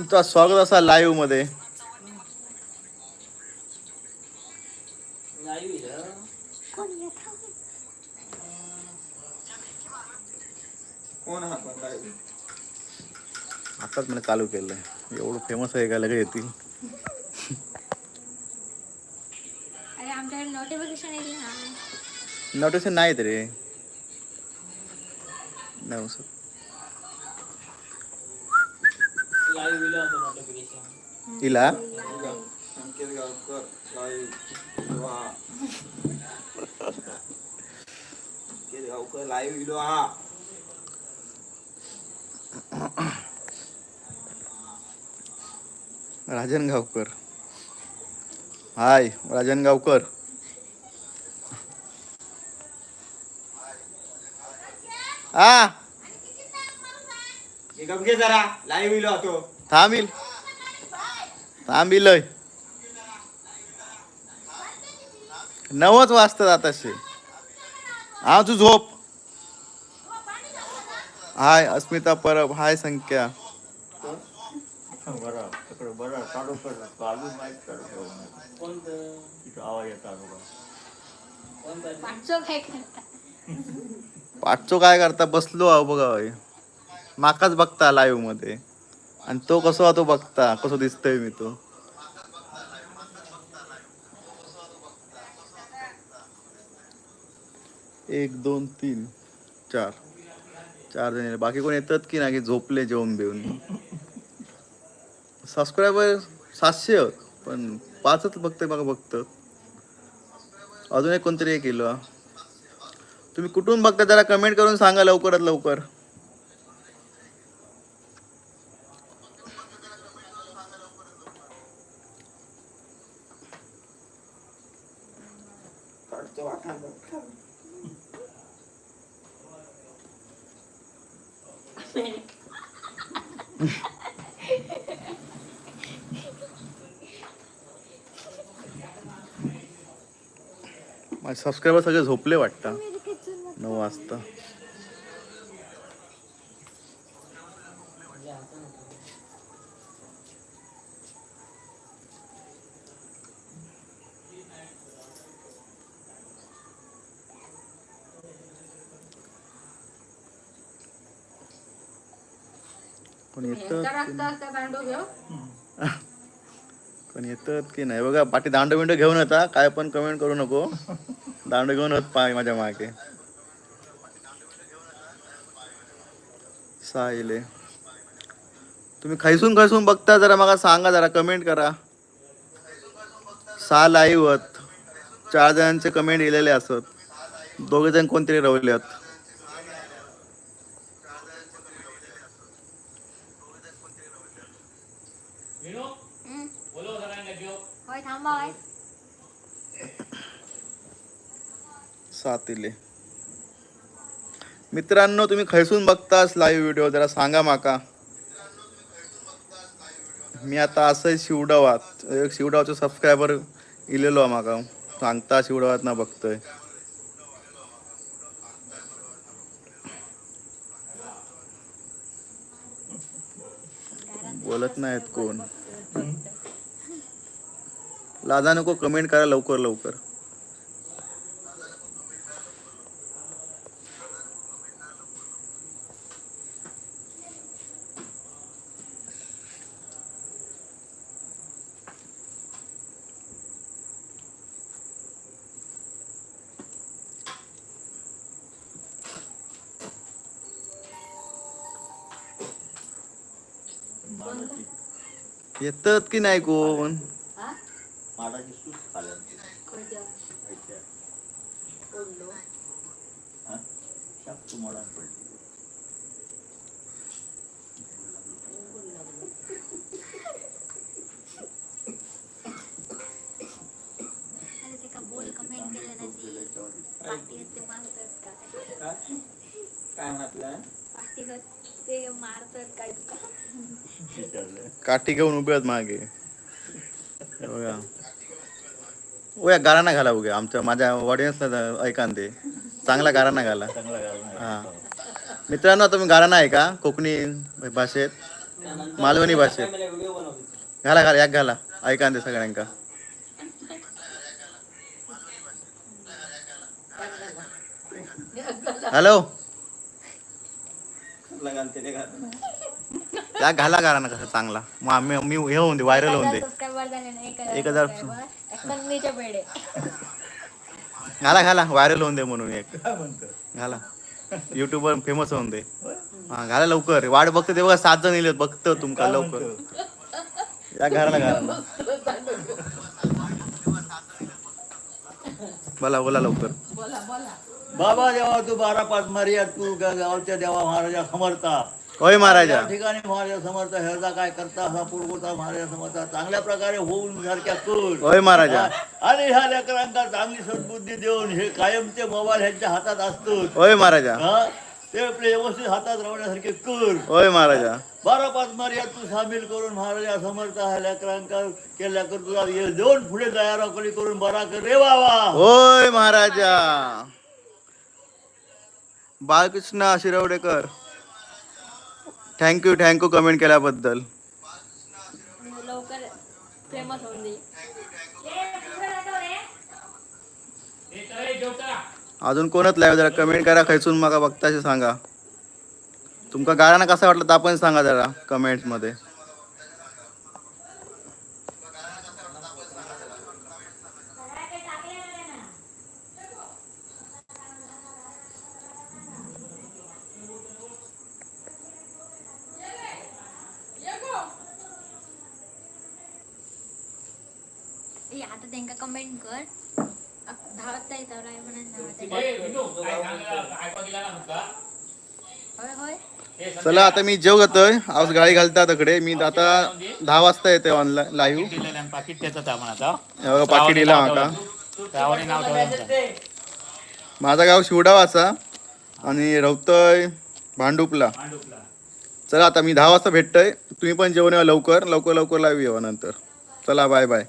तुमचं स्वागत असा लाईव्हमध्ये. हा? आताच मला चालू केलंय. एवढं फेमस आहे का लगेच येतील? नोटिफिकेशन येईल ना. नोटिफिकेशन नाही रे. नाही सर इला अंकित गावकर लाईव्ह वा अंकित गावकर लाईव्ह व्हिडिओ हा राजन गावकर हाय राजन गावकर हा हे जरा. लाईव्ह होतो. थांबील. थांबीलय. नवच वाजतात आताशे. हा तू झोप. हाय अस्मिता परब. हाय संख्या. बरं तिकडे बरं चालू कर चालू माहीत कर तिथं आवाज येतात पाचशो काय करता? पाचचो काय करता? बसलो आहो बघा. माकाच बघता लाईव्हमध्ये. आणि तो कसो तो बघता कसो दिसतोय मी तो. एक दोन तीन चार. चार जण बाकी कोण येतात की नाही झोपले जेवण बिवून सबस्क्रायबर सातशे पण पाचच बघते बघा बघतं अजून एक कोणतरी एक केलं तुम्ही कुठून बघता? जरा कमेंट करून सांगा लवकरात लवकर. काढतो वाटा बघ. माझे सबस्क्रायबर सगळे झोपले वाटतं नऊ वाजता कोण येतं कोण येतात की नाही? बघा पाठी दांड बिंड घेऊन येता काय पण कमेंट करू नको. दांड घेऊन येत पाय माझ्या मागे. साहिले तुम्ही खैसून खैसून बघता जरा मला सांगा जरा कमेंट करा. सहा लाईव्ह चार जणांचे कमेंट गेलेले असत. दोघे जण कोणतरी रवले आहेत सातीले. मित्रांनो तुम्ही खैसून बघतास लाईव्ह व्हिडिओ जरा सांगा माका. मी आता असं शिवडावात एक शिवडावचे सबस्क्रायबर इलेलो आहे माका. सांगता शिवडावात ना बघतोय. बोलत नाहीत कोण. लाजा नको कमेंट करा लवकर लवकर. येतात की नाही कोण? माडाची सूट खाल्या शाप मोडान पडली अरे ते का बोल कमेंट केलं ना ती पाठी ते मारतात का काय म्हटलं काठी घेऊन उभे आहेत मागे. हे बघा. ओ या गाराणा घाला उगे. आमच्या माझ्या ऑडियन्सला ऐकान ते चांगला गाराणा घाला. हा. मित्रांनो तुम्ही गाराणा आहे का? कोकणी भाषेत? मालवणी भाषेत. घाला घाला याक घाला. ऐका ते सगळ्यांका. हॅलो? या घाला ना कसं चांगला. मग आम्ही मी हे होऊन दे व्हायरल होऊन दे. एक हजार. पेढे. घाला घाला. व्हायरल होऊन दे म्हणून एक. काय म्हणतो? घाला. युट्यूबवर फेमस होऊन दे. हा घाला लवकर. वाट बघतो ते बघा सात जण येईल बघतो तुमका काय लवकर. म्हणतो? या घराला घाला. बोला बोला लवकर. बाबा देवा तू बारा पाच मारिया तू गा- गावच्या देवा महाराजा समर्था होय महाराजा. या ठिकाणी महाराजा समर्थ ह्याचा काय करता असा पूर्वता महाराजा समर्थ चांगल्या प्रकारे होऊन सारख्या कर होय महाराजा. आणि ह्या लेकरांना चांगली सद्बुद्धी देऊन हे कायमचे मोबाईल ह्यांच्या हातात असतो. होय महाराजा. हा? ते आपले व्यवस्थित हातात राहण्यासारखे कर होय महाराजा. बारा पाच मारिया तू सामील करून महाराजा समर्थ ह्या लेकरांका केल्या कर तुला हे देऊन पुढे दयाराखोली करून बरा कर रे बाबा. होय महाराजा. Balkrishna Shirwadekar. Thank you thank you comment केल्याबद्दल. लवकर फेमस होऊन दे अजून कोणच लाईव्ह जरा कमेंट करा खैसून मका बघताशी सांगा. तुमका गाणं कसा वाटलं तर आपण सांगा जरा कमेंट्स आता त्यांका कमेंट कर वाजता येतात राय म्हणून होय होय चला आता मी जेव घेतोय आज गाडी घालता तकडे मी आता दहा वाजता येते ऑनलाईन लाईव्ह पाकिट त्याचं पाकिट दिला माका माझं गाव शिवडाव असा आणि रवतय भांडुपला चला आता मी दहा वाजता भेटतोय तुम्ही पण जेवण या लवकर लवकर लवकर लाईव्ह येवा नंतर चला बाय बाय